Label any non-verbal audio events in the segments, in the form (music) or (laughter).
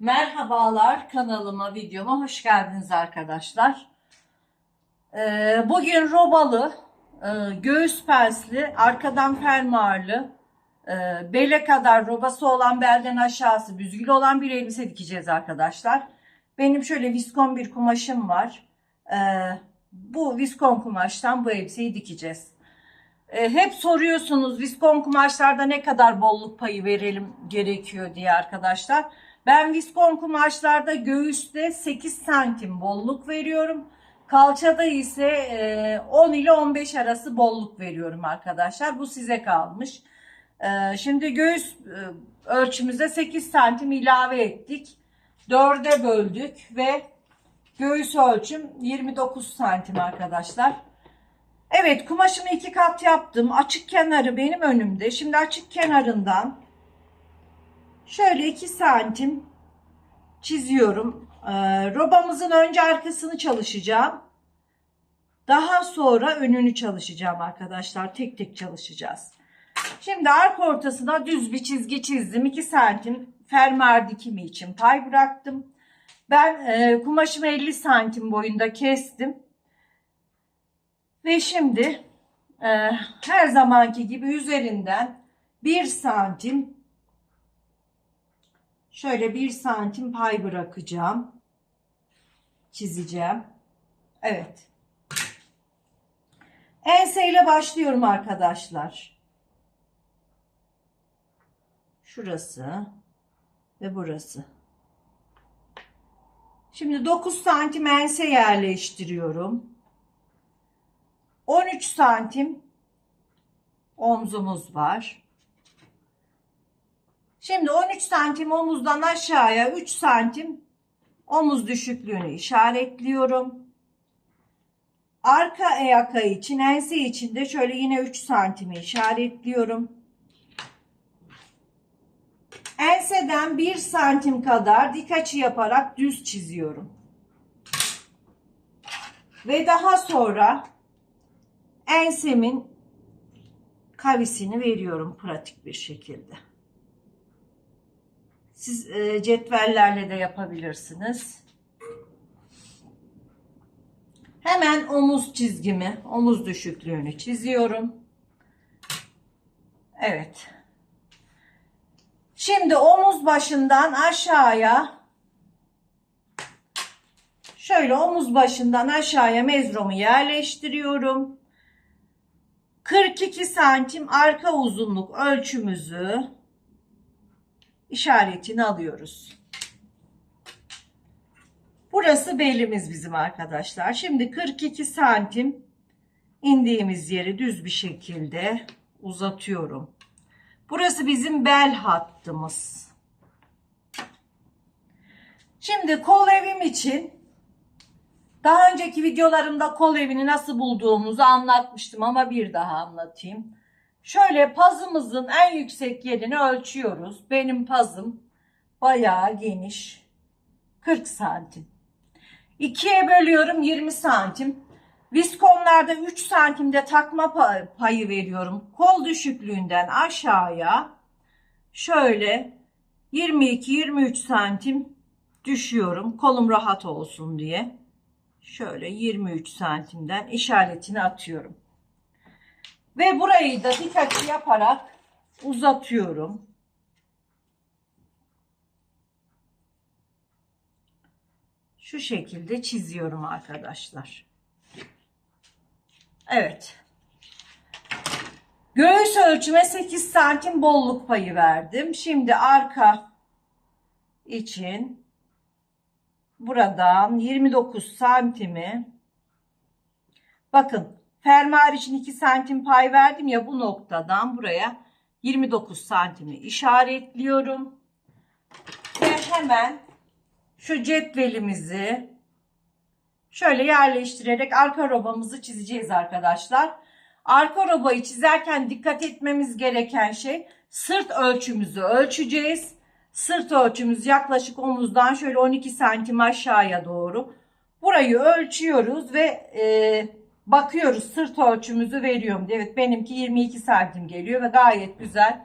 Merhabalar kanalıma, videoma hoş geldiniz arkadaşlar. Ee, bugün robalı, e, göğüs pensli, arkadan fermuarlı, e, bele kadar robası olan belden aşağısı büzgülü olan bir elbise dikeceğiz arkadaşlar. Benim şöyle viskon bir kumaşım var. Ee, bu viskon kumaştan bu elbiseyi dikeceğiz. E, hep soruyorsunuz viskon kumaşlarda ne kadar bolluk payı verelim gerekiyor diye arkadaşlar. Ben viskon kumaşlarda göğüste 8 santim bolluk veriyorum. Kalçada ise e, 10 ile 15 arası bolluk veriyorum arkadaşlar. Bu size kalmış. E, şimdi göğüs e, ölçümüze 8 santim ilave ettik. 4'e böldük ve göğüs ölçüm 29 santim arkadaşlar. Evet kumaşımı iki kat yaptım. Açık kenarı benim önümde. Şimdi açık kenarından şöyle 2 santim çiziyorum. Ee, robamızın önce arkasını çalışacağım. Daha sonra önünü çalışacağım arkadaşlar. Tek tek çalışacağız. Şimdi arka ortasına düz bir çizgi çizdim. 2 santim fermuar dikimi için pay bıraktım. Ben e, kumaşımı 50 santim boyunda kestim. Ve şimdi e, her zamanki gibi üzerinden 1 santim şöyle 1 santim pay bırakacağım. Çizeceğim. Evet. Enseyle başlıyorum arkadaşlar. Şurası ve burası. Şimdi 9 santim ense yerleştiriyorum. 13 santim omzumuz var. Şimdi 13 santim omuzdan aşağıya 3 santim omuz düşüklüğünü işaretliyorum. Arka yaka için ense için de şöyle yine 3 santimi işaretliyorum. Enseden 1 santim kadar dik açı yaparak düz çiziyorum. Ve daha sonra ensemin kavisini veriyorum pratik bir şekilde. Siz e, cetvellerle de yapabilirsiniz. Hemen omuz çizgimi, omuz düşüklüğünü çiziyorum. Evet. Şimdi omuz başından aşağıya şöyle omuz başından aşağıya mezromu yerleştiriyorum. 42 santim arka uzunluk ölçümüzü işaretini alıyoruz. Burası belimiz bizim arkadaşlar. Şimdi 42 santim indiğimiz yeri düz bir şekilde uzatıyorum. Burası bizim bel hattımız. Şimdi kol evim için daha önceki videolarımda kol evini nasıl bulduğumuzu anlatmıştım ama bir daha anlatayım. Şöyle pazımızın en yüksek yerini ölçüyoruz. Benim pazım bayağı geniş. 40 santim. İkiye bölüyorum 20 santim. Viskonlarda 3 santimde takma payı veriyorum. Kol düşüklüğünden aşağıya şöyle 22-23 santim düşüyorum. Kolum rahat olsun diye şöyle 23 santimden işaretini atıyorum. Ve burayı da dik açı yaparak uzatıyorum. Şu şekilde çiziyorum arkadaşlar. Evet. Göğüs ölçüme 8 santim bolluk payı verdim. Şimdi arka için buradan 29 santimi bakın fermuar için 2 santim pay verdim ya bu noktadan buraya 29 santimi işaretliyorum ve hemen şu cetvelimizi şöyle yerleştirerek arka robamızı çizeceğiz arkadaşlar. Arka robayı çizerken dikkat etmemiz gereken şey sırt ölçümüzü ölçeceğiz. Sırt ölçümüz yaklaşık omuzdan şöyle 12 santim aşağıya doğru. Burayı ölçüyoruz ve e, bakıyoruz sırt ölçümüzü veriyorum. Evet benimki 22 santim geliyor ve gayet güzel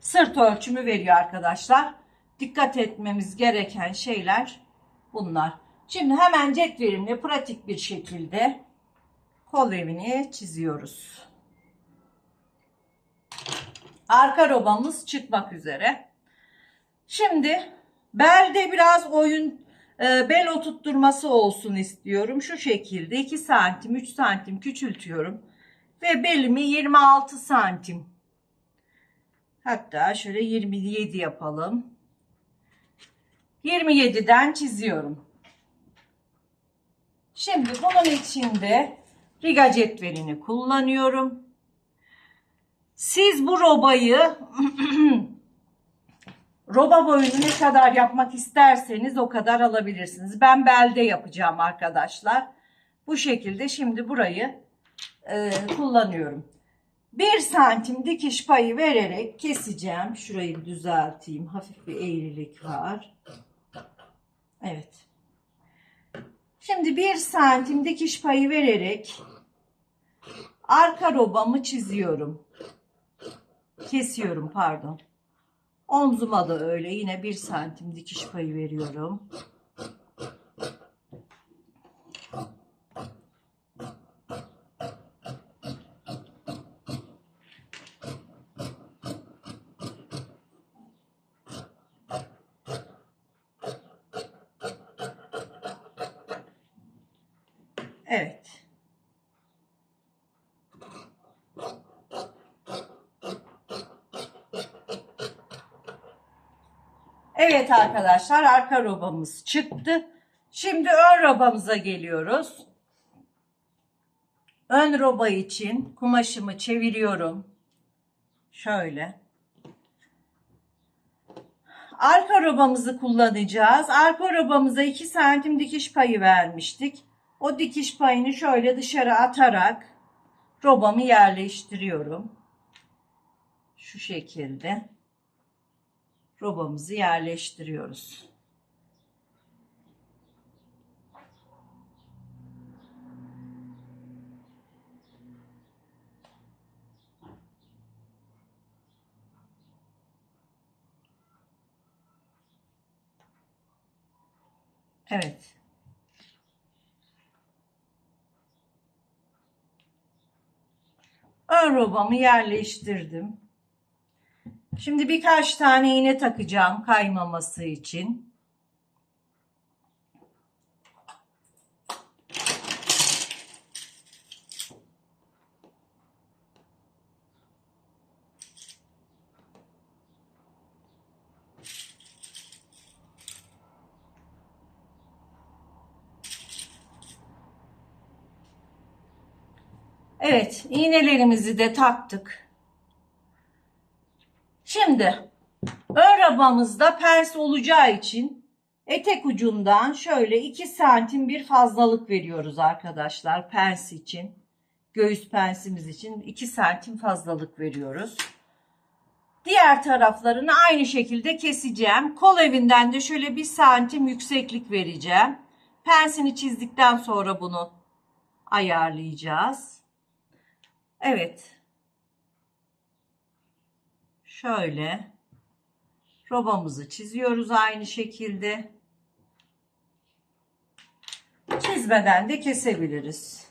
sırt ölçümü veriyor arkadaşlar. dikkat etmemiz gereken şeyler bunlar. Şimdi hemen cetvelimle pratik bir şekilde kol evini çiziyoruz. Arka robamız çıkmak üzere. Şimdi belde biraz oyun bel oturtturması olsun istiyorum. Şu şekilde 2 santim 3 santim küçültüyorum. Ve belimi 26 santim. Hatta şöyle 27 yapalım. 27'den çiziyorum. Şimdi bunun içinde riga cetvelini kullanıyorum. Siz bu robayı (clears throat) roba boyunu ne kadar yapmak isterseniz o kadar alabilirsiniz. Ben belde yapacağım arkadaşlar. Bu şekilde şimdi burayı e, kullanıyorum. 1 santim dikiş payı vererek keseceğim. Şurayı düzelteyim. Hafif bir eğrilik var. Evet. Şimdi 1 santim dikiş payı vererek arka robamı çiziyorum. Kesiyorum pardon. Omzuma da öyle yine 1 santim dikiş payı veriyorum. Evet. Evet arkadaşlar arka robamız çıktı. Şimdi ön robamıza geliyoruz. Ön roba için kumaşımı çeviriyorum. Şöyle. Arka robamızı kullanacağız. Arka robamıza 2 santim dikiş payı vermiştik. O dikiş payını şöyle dışarı atarak robamı yerleştiriyorum. Şu şekilde robamızı yerleştiriyoruz. Evet. Ön robamı yerleştirdim. Şimdi birkaç tane iğne takacağım kaymaması için. Evet, iğnelerimizi de taktık. Şimdi ön rabamızda pers olacağı için etek ucundan şöyle 2 santim bir fazlalık veriyoruz arkadaşlar pers için. Göğüs pensimiz için 2 santim fazlalık veriyoruz. Diğer taraflarını aynı şekilde keseceğim. Kol evinden de şöyle 1 santim yükseklik vereceğim. Pensini çizdikten sonra bunu ayarlayacağız. Evet. Şöyle robamızı çiziyoruz aynı şekilde. Çizmeden de kesebiliriz.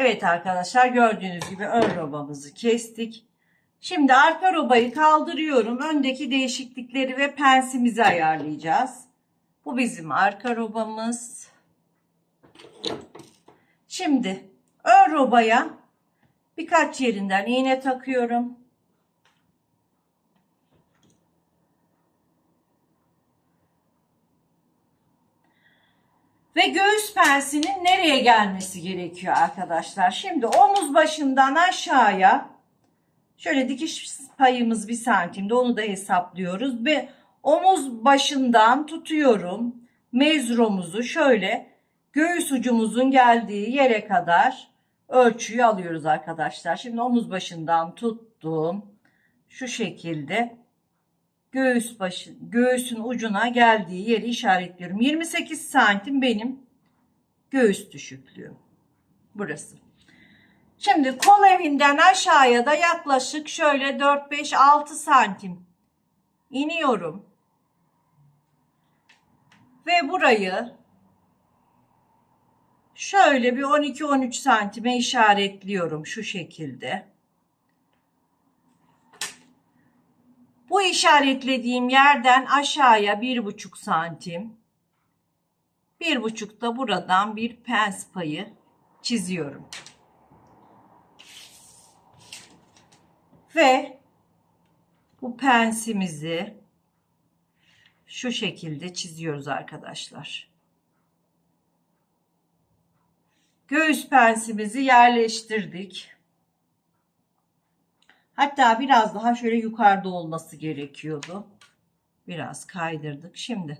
Evet arkadaşlar gördüğünüz gibi ön robamızı kestik. Şimdi arka robayı kaldırıyorum. Öndeki değişiklikleri ve pensimizi ayarlayacağız. Bu bizim arka robamız. Şimdi ön robaya birkaç yerinden iğne takıyorum. Göğüs pensinin nereye gelmesi gerekiyor arkadaşlar? Şimdi omuz başından aşağıya şöyle dikiş payımız bir santimde onu da hesaplıyoruz. Ve omuz başından tutuyorum. Mezromuzu şöyle göğüs ucumuzun geldiği yere kadar ölçüyü alıyoruz arkadaşlar. Şimdi omuz başından tuttum. Şu şekilde göğüs başı, göğüsün ucuna geldiği yeri işaretliyorum. 28 santim benim göğüs düşüklüğüm. Burası. Şimdi kol evinden aşağıya da yaklaşık şöyle 4, 5, 6 santim iniyorum. Ve burayı şöyle bir 12-13 santime işaretliyorum şu şekilde. Bu işaretlediğim yerden aşağıya bir buçuk santim, bir buçuk da buradan bir pens payı çiziyorum. Ve bu pensimizi şu şekilde çiziyoruz arkadaşlar. Göğüs pensimizi yerleştirdik. Hatta biraz daha şöyle yukarıda olması gerekiyordu. Biraz kaydırdık. Şimdi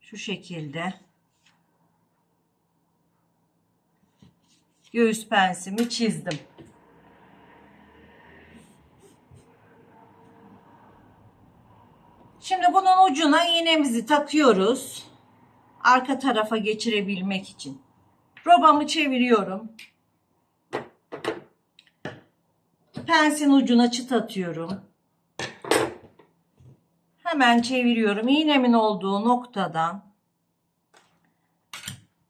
şu şekilde göğüs pensimi çizdim. Şimdi bunun ucuna iğnemizi takıyoruz. Arka tarafa geçirebilmek için. Robamı çeviriyorum. Pensin ucuna çıt atıyorum. Hemen çeviriyorum. İğnemin olduğu noktadan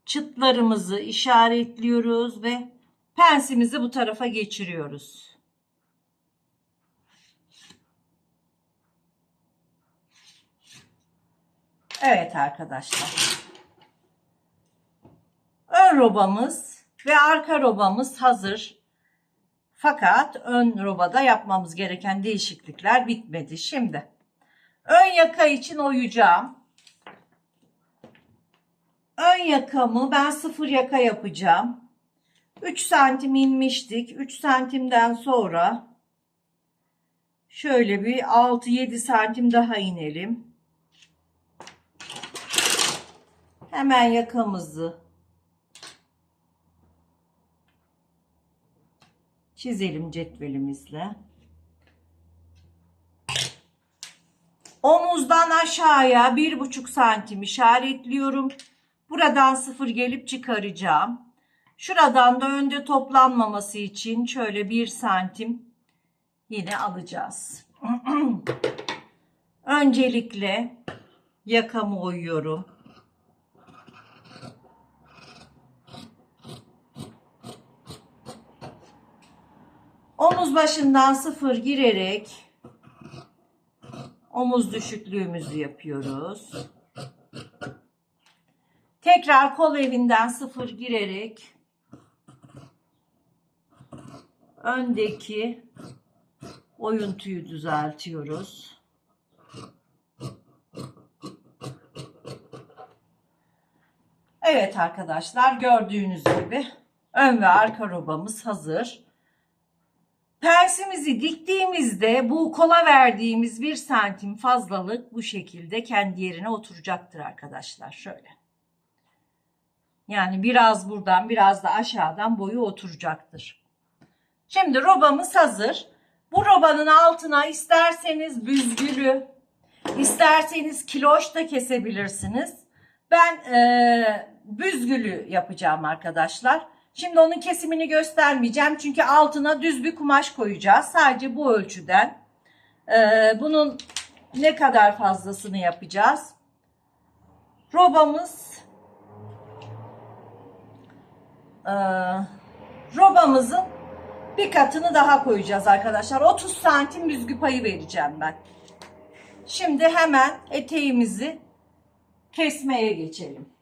çıtlarımızı işaretliyoruz ve pensimizi bu tarafa geçiriyoruz. Evet arkadaşlar. Ön robamız ve arka robamız hazır. Fakat ön robada yapmamız gereken değişiklikler bitmedi. Şimdi ön yaka için oyacağım. Ön yakamı ben sıfır yaka yapacağım. 3 santim inmiştik. 3 santimden sonra şöyle bir 6-7 santim daha inelim. Hemen yakamızı çizelim cetvelimizle. Omuzdan aşağıya bir buçuk santim işaretliyorum. Buradan sıfır gelip çıkaracağım. Şuradan da önde toplanmaması için şöyle bir santim yine alacağız. (clears throat) Öncelikle yakamı oyuyorum. Omuz başından sıfır girerek omuz düşüklüğümüzü yapıyoruz. Tekrar kol evinden sıfır girerek öndeki oyuntuyu düzeltiyoruz. Evet arkadaşlar gördüğünüz gibi ön ve arka robamız hazır. Persimizi diktiğimizde bu kola verdiğimiz bir santim fazlalık bu şekilde kendi yerine oturacaktır arkadaşlar. Şöyle. Yani biraz buradan biraz da aşağıdan boyu oturacaktır. Şimdi robamız hazır. Bu robanın altına isterseniz büzgülü, isterseniz kiloş da kesebilirsiniz. Ben e, büzgülü yapacağım arkadaşlar. Şimdi onun kesimini göstermeyeceğim. Çünkü altına düz bir kumaş koyacağız. Sadece bu ölçüden. Ee, bunun ne kadar fazlasını yapacağız. Robamız ee, robamızın bir katını daha koyacağız arkadaşlar. 30 santim büzgü payı vereceğim ben. Şimdi hemen eteğimizi kesmeye geçelim.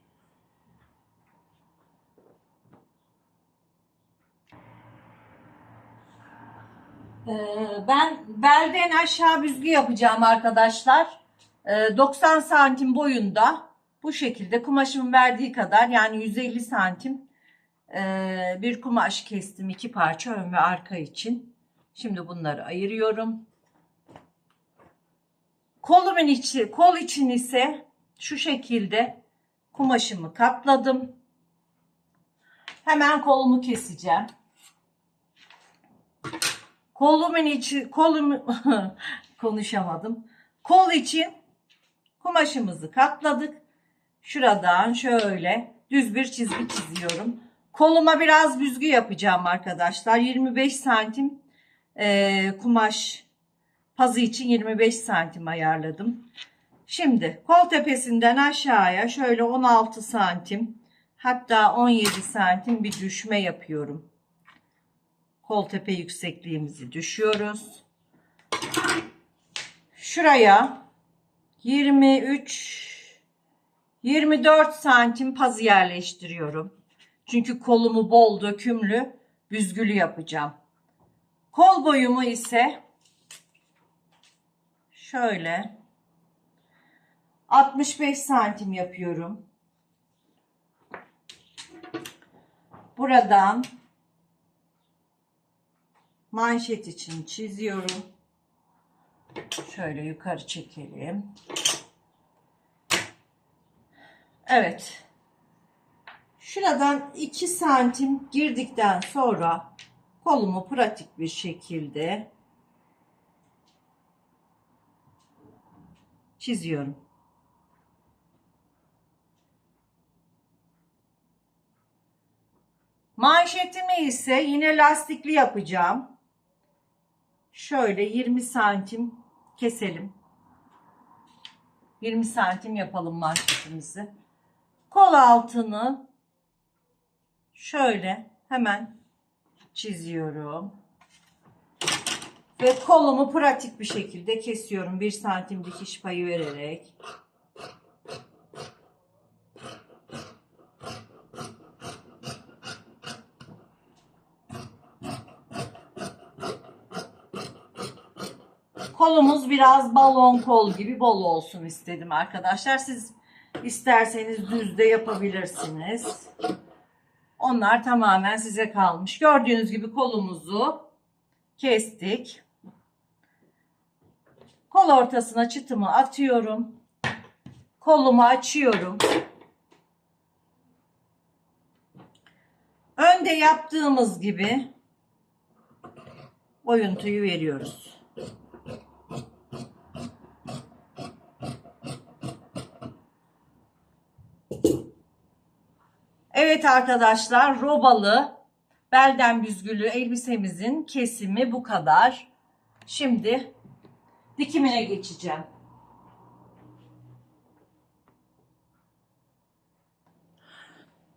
Ben belden aşağı büzgü yapacağım arkadaşlar. Ee, 90 santim boyunda bu şekilde kumaşımın verdiği kadar yani 150 santim ee, bir kumaş kestim iki parça ön ve arka için. Şimdi bunları ayırıyorum. Kolumun içi, kol için ise şu şekilde kumaşımı katladım. Hemen kolumu keseceğim. Kolumun içi, kolum (laughs) konuşamadım. Kol için kumaşımızı katladık. Şuradan şöyle düz bir çizgi çiziyorum. Koluma biraz büzgü yapacağım arkadaşlar. 25 santim eee, kumaş pazı için 25 santim ayarladım. Şimdi kol tepesinden aşağıya şöyle 16 santim hatta 17 santim bir düşme yapıyorum. Kol tepe yüksekliğimizi düşüyoruz. Şuraya 23 24 santim pazı yerleştiriyorum. Çünkü kolumu bol dökümlü büzgülü yapacağım. Kol boyumu ise şöyle 65 santim yapıyorum. Buradan manşet için çiziyorum. Şöyle yukarı çekelim. Evet. Şuradan 2 santim girdikten sonra kolumu pratik bir şekilde çiziyorum. Manşetimi ise yine lastikli yapacağım. Şöyle 20 santim keselim. 20 santim yapalım manşetimizi. Kol altını şöyle hemen çiziyorum. Ve kolumu pratik bir şekilde kesiyorum. 1 santim dikiş payı vererek. Kolumuz biraz balon kol gibi bol olsun istedim arkadaşlar. Siz isterseniz düz de yapabilirsiniz. Onlar tamamen size kalmış. Gördüğünüz gibi kolumuzu kestik. Kol ortasına çıtımı atıyorum. Kolumu açıyorum. Önde yaptığımız gibi oyuntuyu veriyoruz. Evet arkadaşlar robalı belden büzgülü elbisemizin kesimi bu kadar. Şimdi dikimine geçeceğim.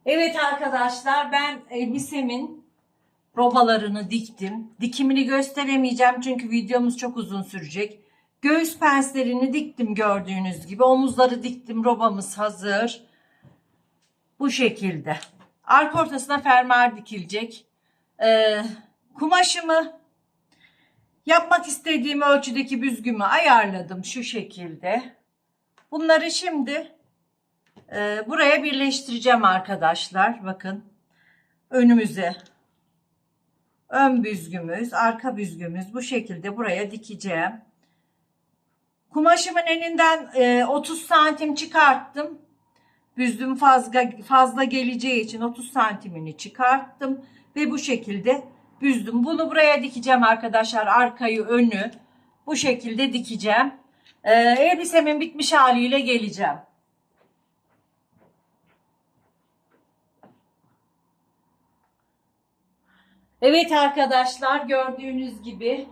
Evet arkadaşlar ben elbisemin robalarını diktim. Dikimini gösteremeyeceğim çünkü videomuz çok uzun sürecek. Göğüs penslerini diktim gördüğünüz gibi. Omuzları diktim. Robamız hazır. Bu şekilde. Arka ortasına fermuar dikilecek. Ee, kumaşımı yapmak istediğim ölçüdeki büzgümü ayarladım şu şekilde. Bunları şimdi e, buraya birleştireceğim arkadaşlar. Bakın önümüze ön büzgümüz, arka büzgümüz bu şekilde buraya dikeceğim. Kumaşımın eninden e, 30 santim çıkarttım. Büzdüm fazla, fazla geleceği için 30 santimini çıkarttım. Ve bu şekilde büzdüm. Bunu buraya dikeceğim arkadaşlar. Arkayı önü bu şekilde dikeceğim. E, elbisemin bitmiş haliyle geleceğim. Evet arkadaşlar gördüğünüz gibi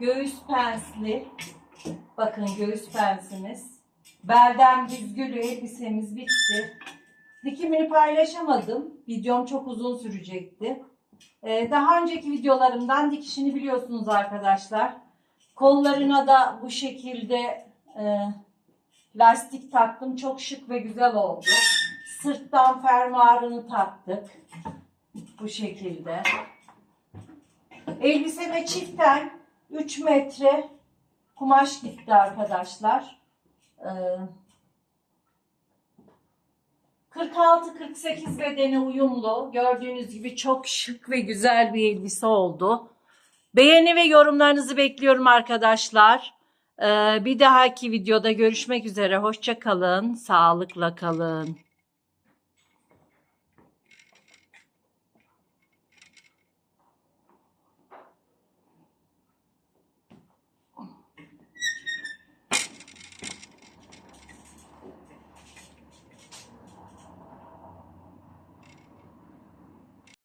göğüs pensli bakın göğüs pensimiz belden büzgülü elbisemiz bitti. Dikimini paylaşamadım. Videom çok uzun sürecekti. Ee, daha önceki videolarımdan dikişini biliyorsunuz arkadaşlar. Kollarına da bu şekilde e, lastik taktım. Çok şık ve güzel oldu. Sırttan fermuarını taktık. Bu şekilde. Elbiseme çiften 3 metre kumaş gitti arkadaşlar. Ee, 46-48 bedeni uyumlu. Gördüğünüz gibi çok şık ve güzel bir elbise oldu. Beğeni ve yorumlarınızı bekliyorum arkadaşlar. Ee, bir dahaki videoda görüşmek üzere. Hoşça kalın. Sağlıkla kalın.